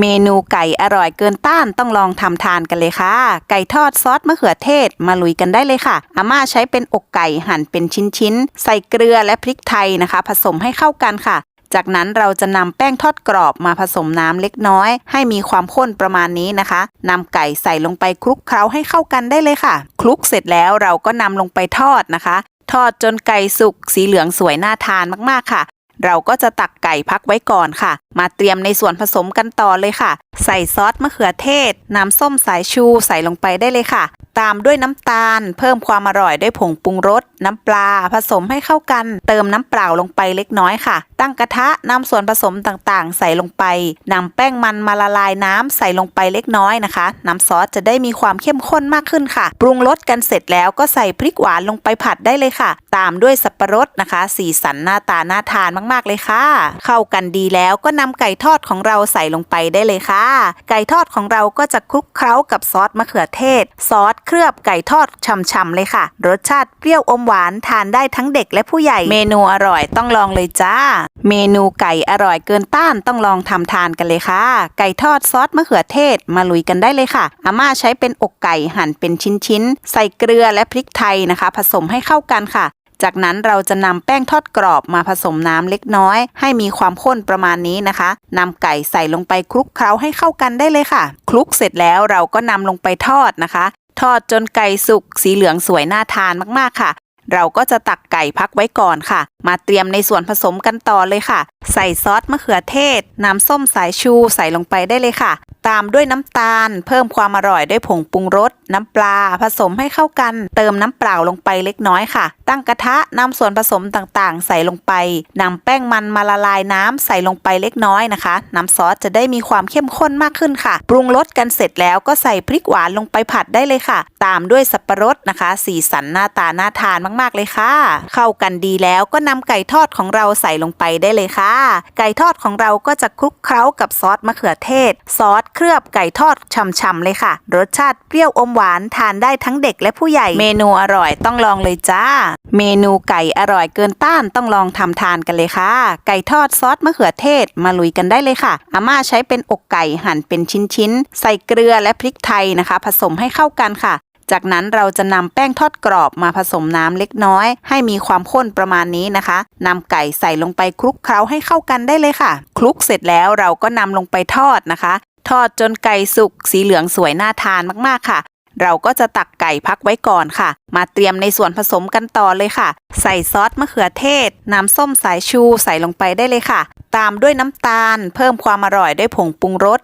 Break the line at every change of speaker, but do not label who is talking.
เมนูไก่อร่อยเกินต้านต้องลองทำทานกันเลยค่ะ ไก่ทอดซอสมะเขือเทศมาลุยกันได้เลยค่ะ อาม่าใช้เป็นอกไก่หั่นเป็นชิ้นๆ ใส่เกลือและพริกไทยนะคะ ผสมให้เข้ากันค่ะ จากนั้นเราจะนำแป้งทอดกรอบมาผสมน้ำเล็กน้อย ให้มีความข้นประมาณนี้นะคะนำไก่ใส่ลงไปคลุกเคล้าให้เข้ากันได้เลยค่ะ คลุกเสร็จแล้วเราก็นำลงไปทอดนะคะทอดจนไก่สุกสีเหลืองสวยน่าทานมากๆค่ะ เราก็จะตักไก่พักไว้ก่อนค่ะ มาเตรียมในส่วนผสมกันต่อเลยค่ะ ใส่ซอสมะเขือเทศ น้ำส้มสายชูใส่ลงไปได้เลยค่ะ ตามด้วยน้ำตาล เพิ่มความอร่อยด้วยผงปรุงรส น้ำปลา ผสมให้เข้ากัน เติมน้ำเปล่าลงไปเล็กน้อยค่ะ ตั้งกระทะนำส่วนผสมต่างๆ ใส่ลงไปนำแป้งมันมาละลายน้ำใส่ลงไปเล็กน้อยนะคะ น้ำซอสจะได้มีความเข้มข้นมากขึ้นค่ะ ปรุงรสกันเสร็จแล้วก็ใส่พริกหวานลงไปผัดได้เลยค่ะ ตามด้วยสับปะรดนะคะ สีสันหน้าตาน่าทานมากๆเลยค่ะ เข้ากันดีแล้วก็นำไก่ทอดของเราใส่ลงไปได้เลยค่ะ ไก่ทอดของเราก็จะคลุกเคล้ากับซอสมะเขือเทศ ซอสเคลือบไก่ทอดฉ่ำๆเลยค่ะ รสชาติเปรี้ยวอมหวานทานได้ทั้งเด็กและผู้ใหญ่ เมนูอร่อยต้องลองเลยจ้า เมนูไก่อร่อยเกินต้านต้องลองทำทานกันเลยค่ะ ไก่ทอดซอสมะเขือเทศมาลุยกันได้เลยค่ะ อาม่าใช้เป็นอกไก่หั่นเป็นชิ้นๆ ใส่เกลือและพริกไทยนะคะ ผสมให้เข้ากันค่ะ จากนั้นเราจะนำแป้งทอดกรอบมาผสมน้ำเล็กน้อย ให้มีความข้นประมาณนี้นะคะนำไก่ใส่ลงไปคลุกเคล้าให้เข้ากันได้เลยค่ะ คลุกเสร็จแล้วเราก็นำลงไปทอดนะคะ ทอดจนไก่สุกสีเหลืองสวยน่าทานมากๆค่ะ เราก็จะตักไก่พักไว้ก่อนค่ะ มาเตรียมในส่วนผสมกันต่อเลยค่ะ ใส่ซอสมะเขือเทศ น้ำส้มสายชูใส่ลงไปได้เลยค่ะ ตามด้วยน้ำตาล เพิ่มความอร่อยด้วยผงปรุงรสน้ำปลา ผสมให้เข้ากัน เติมน้ำเปล่าลงไปเล็กน้อยค่ะ ตั้งกระทะนำส่วนผสมต่างๆ ใส่ลงไปนำแป้งมันมาละลายน้ำใส่ลงไปเล็กน้อยนะคะ น้ำซอสจะได้มีความเข้มข้นมากขึ้นค่ะ ปรุงรสกันเสร็จแล้วก็ใส่พริกหวานลงไปผัดได้เลยค่ะ ตามด้วยสับปะรดนะคะ สีสันหน้าตาน่าทานมากๆเลยค่ะ เข้ากันดีแล้วก็นำไก่ทอดของเราใส่ลงไปได้เลยค่ะ ไก่ทอดของเราก็จะคลุกเคล้ากับซอสมะเขือเทศ ซอสเคลือบไก่ทอดฉ่ำๆเลยค่ะ รสชาติเปรี้ยวอมหวานทานได้ทั้งเด็กและผู้ใหญ่ เมนูอร่อยต้องลองเลยจ้า เมนูไก่อร่อยเกินต้านต้องลองทำทานกันเลยค่ะ ไก่ทอดซอสมะเขือเทศมาลุยกันได้เลยค่ะ อาม่าใช้เป็นอกไก่หั่นเป็นชิ้นๆ ใส่เกลือและพริกไทยนะคะ ผสมให้เข้ากันค่ะจากนั้นเราจะนำแป้งทอดกรอบมาผสมน้ำเล็กน้อย ให้มีความข้นประมาณนี้นะคะนำไก่ใส่ลงไปคลุกเคล้าให้เข้ากันได้เลยค่ะ คลุกเสร็จแล้วเราก็นำลงไปทอดนะคะ ทอดจนไก่สุกสีเหลืองสวยน่าทานมากๆค่ะ เราก็จะตักไก่พักไว้ก่อนค่ะ มาเตรียมในส่วนผสมกันต่อเลยค่ะ ใส่ซอสมะเขือเทศ น้ำส้มสายชูใส่ลงไปได้เลยค่ะ ตามด้วยน้ำตาล เพิ่มความอร่อยด้วยผงปรุงรส